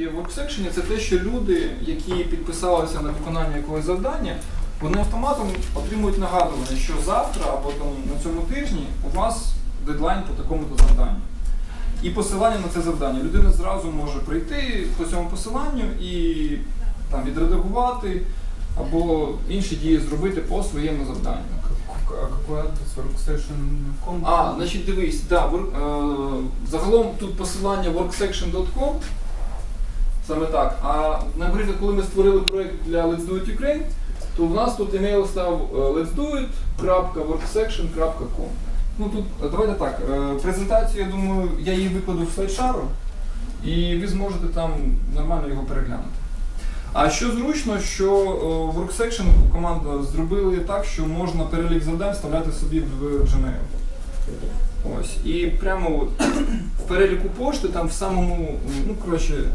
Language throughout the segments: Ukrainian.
є в WorkSection, це те, що люди, які підписалися на виконання якогось завдання, вони автоматом отримують нагадування, що завтра або там на цьому тижні у вас дедлайн по такому-то завданню. І посилання на це завдання. Людина зразу може прийти по цьому посиланню і там відредагувати або інші дії зробити по своєму завданню. А значить, дивись, да, вор- е, загалом тут посилання worksection.com, саме так. А наприклад, коли ми створили проєкт для Let's Do It Ukraine, то в нас тут емейл став е, let'sdoit.worksection.com. Ну тут е, давайте так. е, Презентацію, я думаю, я її викладу в слайдшару, і ви зможете там нормально його переглянути. А що зручно, що WorkSection команда зробили так, що можна перелік завдань вставляти собі в Gmail. Ось. І прямо в переліку пошти, там в самому, ну коротше, е,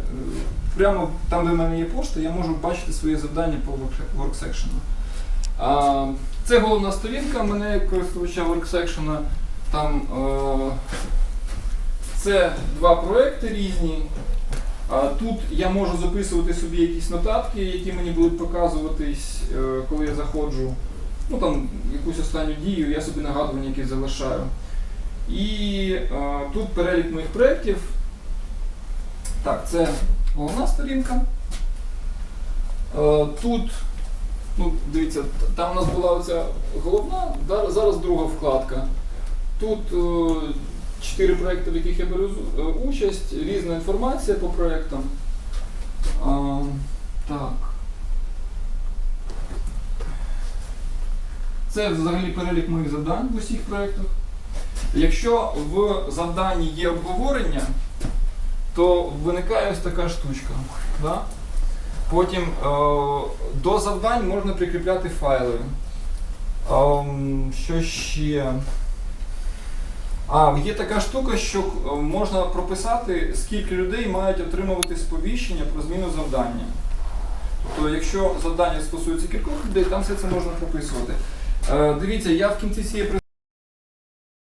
прямо там, де в мене є пошта, я можу бачити свої завдання по Work- WorkSection. Це головна сторінка мене як користувача WorkSection. Там е, це два проекти різні. А тут я можу записувати собі якісь нотатки, які мені будуть показуватись, е, коли я заходжу. Ну там якусь останню дію, я собі нагадування якісь залишаю. І е, тут перелік моїх проєктів. Так, це головна сторінка. Е, тут, ну, дивіться, там у нас була оця головна, зараз друга вкладка. Тут е, чотири проекти, в яких я беру участь, різна інформація по проектам. А, так. Це взагалі перелік моїх завдань в усіх проєктах. Якщо в завданні є обговорення, то виникає ось така штучка. Да? Потім е, до завдань можна прикріпляти файли. Ем, що ще? А, є така штука, що е, можна прописати, скільки людей мають отримувати сповіщення про зміну завдання. Тобто, якщо завдання стосується кількох людей, там все це можна прописувати. Е, дивіться, я в кінці цієї